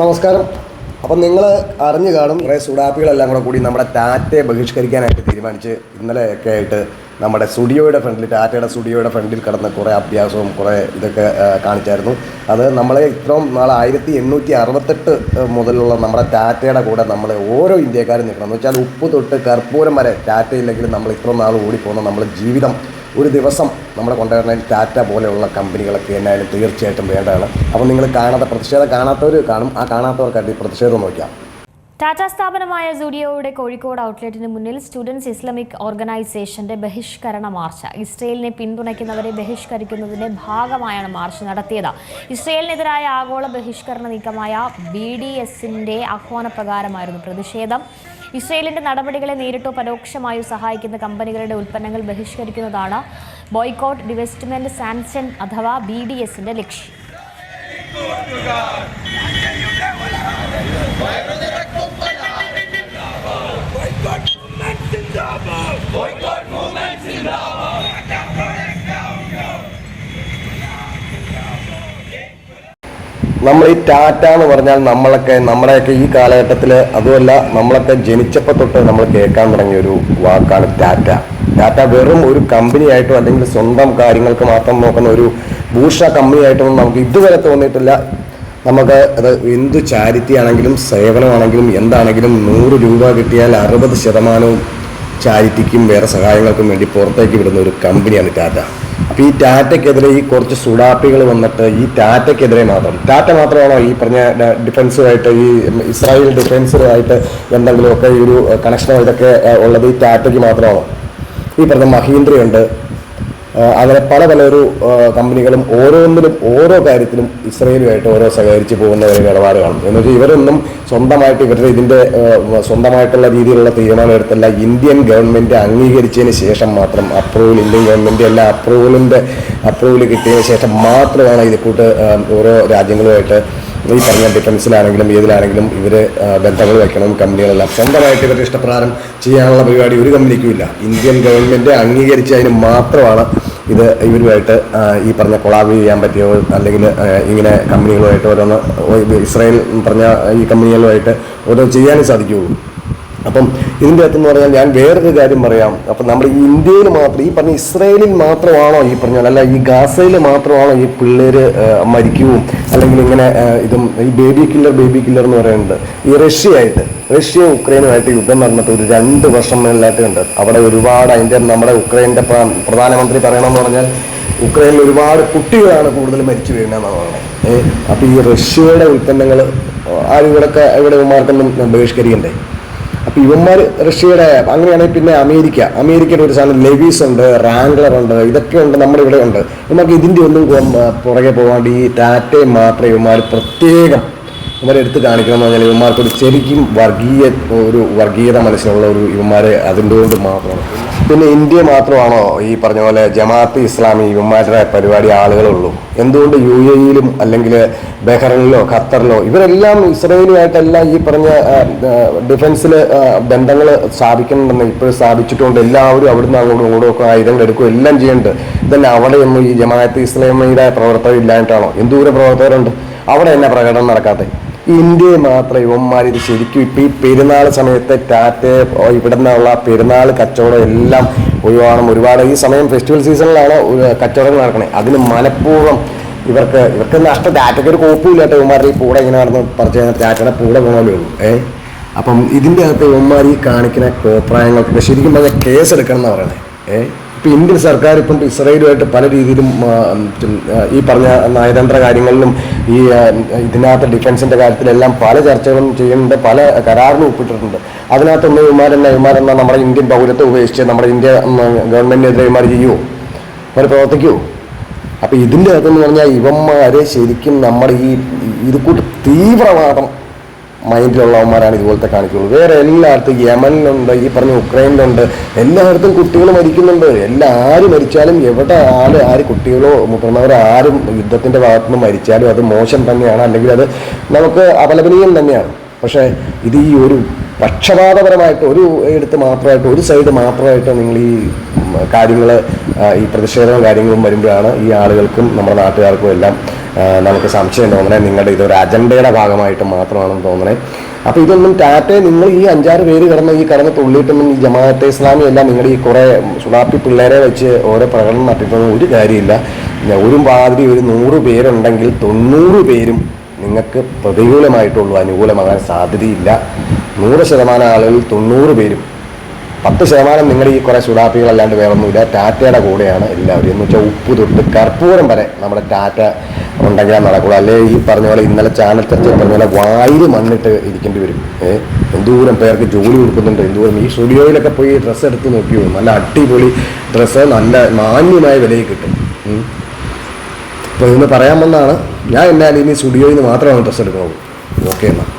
നമസ്കാരം. അപ്പം നിങ്ങൾ അറിഞ്ഞു കാണും കുറേ സുഡാപ്പികളെല്ലാം കൂടെ കൂടി നമ്മുടെ ടാറ്റയെ ബഹിഷ്കരിക്കാനായിട്ട് തീരുമാനിച്ച് ഇന്നലെയൊക്കെ ആയിട്ട് നമ്മുടെ സ്റ്റുഡിയോയുടെ ഫ്രണ്ടിൽ ടാറ്റയുടെ സ്റ്റുഡിയോയുടെ ഫ്രണ്ടിൽ കിടന്ന് കുറേ അഭ്യാസവും കുറേ ഇതൊക്കെ കാണിച്ചായിരുന്നു. അത് നമ്മളെ ഇത്രയും നാളെ ആയിരത്തി എണ്ണൂറ്റി അറുപത്തെട്ട് മുതലുള്ള നമ്മുടെ ടാറ്റയുടെ കൂടെ നമ്മൾ ഓരോ ഇന്ത്യക്കാരും നിൽക്കണം. എന്ന് വെച്ചാൽ ഉപ്പ് തൊട്ട് കർപ്പൂരം വരെ ടാറ്റയില്ലെങ്കിലും നമ്മൾ ഇത്രയും നാൾ ഓടിപ്പോകുന്ന നമ്മുടെ ജീവിതം ഒരു ദിവസം നമ്മുടെ കൊണ്ടുവരുന്ന ടാറ്റ പോലെയുള്ള കമ്പനികളൊക്കെ എന്നായാലും തീർച്ചയായിട്ടും വേണ്ടതാണ്. അപ്പോൾ നിങ്ങൾ കാണാത്ത പ്രതിഷേധം കാണാത്തവർ കാണും. ആ കാണാത്തവർക്കായിട്ട് ഈ പ്രതിഷേധം നോക്കാം ടാറ്റ സ്ഥാപനമായ സുഡിയോയുടെ കോഴിക്കോട് ഔട്ട്ലെറ്റിന് മുന്നിൽ സ്റ്റുഡൻസ് ഇസ്ലാമിക് ഓർഗനൈസേഷന്റെ ബഹിഷ്കരണ മാർച്ച്. ഇസ്രയേലിനെ പിന്തുണയ്ക്കുന്നവരെ ബഹിഷ്കരിക്കുന്നതിന്റെ ഭാഗമായാണ് മാർച്ച് നടത്തിയത്. ഇസ്രയേലിനെതിരായ ആഗോള ബഹിഷ്കരണ നീക്കമായ ബി ഡി എസിന്റെ ആഹ്വാനപ്രകാരമായിരുന്നു പ്രതിഷേധം. ഇസ്രയേലിന്റെ നടപടികളെ നേരിട്ടോ പരോക്ഷമായോ സഹായിക്കുന്ന കമ്പനികളുടെ ഉൽപ്പന്നങ്ങൾ ബഹിഷ്കരിക്കുന്നതാണ് ബോയ്ക്കോട്ട് ഡിവെസ്റ്റ്മെന്റ് സാൻസൺ അഥവാ ബി ഡി എസിന്റെ ലക്ഷ്യം. നമ്മൾ ഈ ടാറ്റ എന്ന് പറഞ്ഞാൽ നമ്മളൊക്കെ നമ്മുടെയൊക്കെ ഈ കാലഘട്ടത്തിൽ അതുമല്ല നമ്മളൊക്കെ ജനിച്ചപ്പോൾ തൊട്ട് നമ്മൾ കേൾക്കാൻ തുടങ്ങിയ ഒരു വാക്കാണ് ടാറ്റ. ടാറ്റ വെറും ഒരു കമ്പനി ആയിട്ടോ അല്ലെങ്കിൽ സ്വന്തം കാര്യങ്ങൾക്ക് മാത്രം നോക്കുന്ന ഒരു ഭൂഷ കമ്പനി ആയിട്ടൊന്നും നമുക്ക് ഇതുവരെ തോന്നിയിട്ടില്ല. നമുക്ക് അത് എന്ത് ചാരിറ്റി ആണെങ്കിലും സേവനമാണെങ്കിലും എന്താണെങ്കിലും നൂറ് രൂപ കിട്ടിയാൽ അറുപത് ശതമാനവും ചാരിറ്റിക്കും വേറെ സഹായങ്ങൾക്കും വേണ്ടി പുറത്തേക്ക് വിടുന്ന ഒരു കമ്പനിയാണ് ടാറ്റ. ഈ ടാറ്റയ്ക്കെതിരെ ഈ കുറച്ച് സുഡാപ്പികൾ വന്നിട്ട് ഈ ടാറ്റയ്ക്കെതിരെ മാത്രം. ടാറ്റ മാത്രമാണോ ഈ പറഞ്ഞ ഡിഫൻസുമായിട്ട് ഈ ഇസ്രായേൽ ഡിഫൻസുമായിട്ട് എന്തെങ്കിലുമൊക്കെ ഈ ഒരു കണക്ഷനോ ഇതൊക്കെ ഉള്ളത് ഈ ടാറ്റയ്ക്ക് മാത്രമാണോ? ഈ പറഞ്ഞ മഹീന്ദ്രയുണ്ട് അങ്ങനെ പല പല ഒരു കമ്പനികളും ഓരോന്നിലും ഓരോ കാര്യത്തിലും ഇസ്രയേലുമായിട്ട് ഓരോ സഹകരിച്ച് പോകുന്ന ഒരു നിലപാട് കാണും എന്ന് വെച്ചാൽ ഇവരൊന്നും സ്വന്തമായിട്ട് ഇവരുടെ ഇതിന്റെ സ്വന്തമായിട്ടുള്ള രീതിയിലുള്ള തീരുമാനം എടുത്തല്ല. ഇന്ത്യൻ ഗവൺമെന്റ് അംഗീകരിച്ചതിന് ശേഷം മാത്രം അപ്രൂവൽ ഇന്ത്യൻ ഗവൺമെന്റ് എല്ലാ അപ്രൂവലിന്റെ അപ്രൂവൽ കിട്ടിയതിന് ശേഷം മാത്രമാണ് ഇത് കൂട്ട് ഓരോ രാജ്യങ്ങളുമായിട്ട് ഈ പറഞ്ഞ ഡിഫൻസിലാണെങ്കിലും ഏതിലാണെങ്കിലും ഇവർ ബന്ധങ്ങൾ വയ്ക്കണം കമ്പനികളെല്ലാം സ്വന്തമായിട്ട് ഇവരുടെ ഇഷ്ടപ്രകാരം ചെയ്യാനുള്ള പരിപാടി ഒരു കമ്പനിക്കുമില്ല. ഇന്ത്യൻ ഗവൺമെന്റ് അംഗീകരിച്ചതിന് മാത്രമാണ് ഇത് ഇവരുമായിട്ട് ഈ പറഞ്ഞ കൊളാബ് ചെയ്യാൻ പറ്റിയോ അല്ലെങ്കിൽ ഇങ്ങനെ കമ്പനികളുമായിട്ട് ഓരോന്ന് ഇസ്രായേൽ പറഞ്ഞ ഈ കമ്പനികളുമായിട്ട് ഓരോ ചെയ്യാനും സാധിക്കുകയുള്ളൂ. അപ്പം ഇതിന്റെ അകത്തെന്ന് പറഞ്ഞാൽ ഞാൻ വേറൊരു കാര്യം പറയാം. അപ്പം നമ്മൾ ഈ ഇന്ത്യയിൽ മാത്രം ഈ പറഞ്ഞ ഇസ്രയേലിൽ മാത്രമാണോ ഈ പറഞ്ഞാൽ അല്ല ഈ ഗാസയിൽ മാത്രമാണോ ഈ പിള്ളേർ മരിക്കുകയും അല്ലെങ്കിൽ ഇങ്ങനെ ഇതും ഈ ബേബി കില്ലർ ബേബി കില്ലർ എന്ന് പറയുന്നുണ്ട് ഈ റഷ്യയായിട്ട് റഷ്യ ഉക്രൈനുമായിട്ട് യുദ്ധം നടന്നിട്ട് ഒരു രണ്ട് വർഷം മുന്നിലായിട്ട് ഉണ്ട്. അവിടെ ഒരുപാട് അതിന്റെ നമ്മുടെ ഉക്രൈന്റെ പ്രധാനമന്ത്രി പറയണമെന്ന് പറഞ്ഞാൽ ഉക്രൈനിൽ ഒരുപാട് കുട്ടികളാണ് കൂടുതൽ മരിച്ചു വീഴുന്നതെന്നാണ് പറയുന്നത് അപ്പോൾ ഈ റഷ്യയുടെ ഉൽപ്പന്നങ്ങൾ ആരും ഇവിടെയൊക്കെ ഇവിടെ മാർക്കൊന്നും ബഹിഷ്കരിക്കണ്ടേ? അപ്പൊ ഇവന്മാർ റഷ്യയുടെ അങ്ങനെയാണെങ്കിൽ പിന്നെ അമേരിക്ക. അമേരിക്കയുടെ ഒരു സാധനം ലെവീസ് ഉണ്ട് റാംഗ്ലർ ഉണ്ട് ഇതൊക്കെ ഉണ്ട് നമ്മുടെ ഇവിടെ ഉണ്ട്. നമുക്ക് ഇതിന്റെ ഒന്നും പുറകെ പോകാണ്ട് ഈ ടാറ്റയും മാത്രമേ ഇവന്മാർ പ്രത്യേകം ഇവരെ എടുത്ത് കാണിക്കണം എന്ന് പറഞ്ഞാൽ ഇവന്മാർക്ക് ഒരു ശരിക്കും വർഗീയ ഒരു വർഗീയത മനസ്സിലുള്ള ഒരു ഇവന്മാരെ അതിന്റെ കൊണ്ട് മാത്രമാണ്. പിന്നെ ഇന്ത്യ മാത്രമാണോ ഈ പറഞ്ഞ പോലെ ജമാഅത്ത് ഇസ്ലാമി ഇവന്മാരുടെ പരിപാടി ആളുകളുള്ളൂ? എന്തുകൊണ്ട് യു എ ഇയിലും അല്ലെങ്കിൽ ബഹ്റൈനിലോ ഖത്തറിലോ ഇവരെല്ലാം ഇസ്രയേലുമായിട്ടെല്ലാം ഈ പറഞ്ഞ ഡിഫൻസിൽ ബന്ധങ്ങൾ സ്ഥാപിക്കുന്നുണ്ടെന്ന് ഇപ്പോഴും സ്ഥാപിച്ചിട്ടുണ്ട്. എല്ലാവരും അവിടുന്ന് അങ്ങോട്ടും ഇങ്ങോട്ടും ഒക്കെ ആയുധങ്ങൾ എടുക്കും എല്ലാം ചെയ്യുന്നുണ്ട്. ഇതന്നെ അവിടെയൊന്നും ഈ ജമാഅത്ത് ഇസ്ലാമിയുടെ പ്രവർത്തകർ ഇല്ലായിട്ടാണോ എന്തോരം പ്രവർത്തകരുണ്ട്? അവിടെ തന്നെ പ്രകടനം നടക്കാത്തത് ഇന്ത്യയെ മാത്രം ഇവന്മാർ ഇത് ശരിക്കും ഇപ്പം ഈ പെരുന്നാൾ സമയത്ത് ടാറ്റ ഇവിടെ നിന്നുള്ള പെരുന്നാൾ കച്ചവടം എല്ലാം ഒഴിവാണം ഒരുപാട് ഈ സമയം ഫെസ്റ്റിവൽ സീസണിലാണ് കച്ചവടങ്ങൾ നടക്കണേ. അതിന് മനഃപൂർവം ഇവർക്ക് ഇവർക്ക് നഷ്ടം. ടാറ്റയ്ക്ക് ഒരു കോപ്പില്ല ഇവന്മാരുടെ ഈ പൂടെ ഇങ്ങനെ നടന്ന് പറിച്ചു കഴിഞ്ഞാൽ ടാറ്റയുടെ പൂടെ പോകാനേ ഏ? അപ്പം ഇതിന്റെ അകത്ത് ഇവന്മാർ ഈ കാണിക്കുന്ന കോപ്രായങ്ങൾക്ക് ശരിക്കും പറഞ്ഞാൽ കേസ് എടുക്കണം എന്ന് പറയണേ. ഏ? ഇപ്പം ഇന്ത്യൻ സർക്കാർ ഇപ്പം ഇസ്രയേലുമായിട്ട് പല രീതിയിലും ഈ പറഞ്ഞ നയതന്ത്ര കാര്യങ്ങളിലും ഈ ഇതിനകത്ത് ഡിഫൻസിന്റെ കാര്യത്തിലെല്ലാം പല ചർച്ചകളും ചെയ്യുന്നുണ്ട് പല കരാറിലും ഒപ്പിട്ടിട്ടുണ്ട്. അതിനകത്തൊന്ന് വിമാനം ഇവന്മാരെന്ന നമ്മുടെ ഇന്ത്യൻ പൗരത്വം ഉപേക്ഷിച്ച് നമ്മുടെ ഇന്ത്യ ഗവൺമെന്റിനെതിരെ വിമാനം ചെയ്യുമോ അവർ പ്രവർത്തിക്കുമോ അപ്പം ഇതിന്റെ അകത്തെന്ന് പറഞ്ഞാൽ ഇവന്മാരെ ശരിക്കും നമ്മുടെ ഈ ഇത് കൂട്ട് തീവ്രവാദം മൈൻഡിലുള്ളവന്മാരാണ് ഇതുപോലത്തെ കാണിക്കുള്ളൂ വേറെ എല്ലായിടത്തും യമനിലുണ്ട് ഈ പറഞ്ഞ ഉക്രൈനിലുണ്ട് എല്ലായിടത്തും കുട്ടികൾ മരിക്കുന്നുണ്ട്. എല്ലാ ആര് മരിച്ചാലും എവിടെ ആര് ആര് കുട്ടികളോ മുതിർന്നവരോ ആരും യുദ്ധത്തിന്റെ ഭാഗത്തു നിന്ന് മരിച്ചാലും അത് മോശം തന്നെയാണ്. അല്ലെങ്കിൽ അത് നമുക്ക് അപലപനീയം തന്നെയാണ്. പക്ഷേ ഇത് ഈ ഒരു പക്ഷപാതപരമായിട്ട് ഒരു എടുത്ത് മാത്രമായിട്ട് ഒരു സൈഡ് മാത്രമായിട്ട് നിങ്ങൾ ഈ കാര്യങ്ങൾ ഈ പ്രതിഷേധവും കാര്യങ്ങളും വരുമ്പോഴാണ് ഈ ആളുകൾക്കും നമ്മുടെ നാട്ടുകാർക്കും എല്ലാം നമുക്ക് സംശയം തോന്നണേ. നിങ്ങളുടെ ഇതൊരു അജണ്ടയുടെ ഭാഗമായിട്ട് മാത്രമാണെന്ന് തോന്നണേ. അപ്പോൾ ഇതൊന്നും ടാറ്റെ നിങ്ങൾ ഈ അഞ്ചാറ് പേര് കിടന്ന് ഈ കിടന്ന് തുള്ളിയിട്ടൊന്നും ഈ ജമാഅത്തെ ഇസ്ലാമി എല്ലാം നിങ്ങൾ ഈ കുറേ സുഡാപ്പി പിള്ളേരെ വെച്ച് ഓരോ പ്രകടനം നടത്തിയിട്ടൊന്നും ഒരു കാര്യമില്ല. ഒരു മാതിരി ഒരു നൂറ് പേരുണ്ടെങ്കിൽ തൊണ്ണൂറ് പേരും നിങ്ങൾക്ക് പ്രതികൂലമായിട്ടുള്ളൂ അനുകൂലമാകാൻ സാധ്യതയില്ല. നൂറ് ശതമാനം ആളുകൾ തൊണ്ണൂറ് പേരും പത്ത് ശതമാനം നിങ്ങൾ ഈ കുറേ സുഡാപ്പികളല്ലാണ്ട് വേറൊന്നുമില്ല. ടാറ്റയുടെ കൂടെയാണ് എല്ലാവരും. എന്ന് വെച്ചാൽ ഉപ്പ് തൊട്ട് കർപ്പൂരം വരെ നമ്മുടെ ടാറ്റ ഉണ്ടെങ്കിലേ നടക്കുള്ളൂ. അല്ലെ ഈ പറഞ്ഞ പോലെ ഇന്നലെ ചാനൽ ചർച്ച പറഞ്ഞ പോലെ വായിൽ മണ്ണിട്ട് ഇരിക്കേണ്ടി വരും. എന്തോരം പേർക്ക് ജോലി കൊടുക്കുന്നുണ്ട്. എന്തോരം ഈ സ്റ്റുഡിയോയിലൊക്കെ പോയി ഡ്രസ്സ് എടുത്ത് നോക്കിയോ? നല്ല അടിപൊളി ഡ്രസ്സ് നല്ല മാന്യമായ വിലയിൽ കിട്ടും. അപ്പോൾ ഇന്ന് പറയാൻ വന്നാണ് ഞാൻ എന്നാലും ഇനി സ്റ്റുഡിയോയിൽ നിന്ന് മാത്രമാണ് ഡ്രസ്സ് എടുക്കുന്നത് ഓക്കെ എന്നാൽ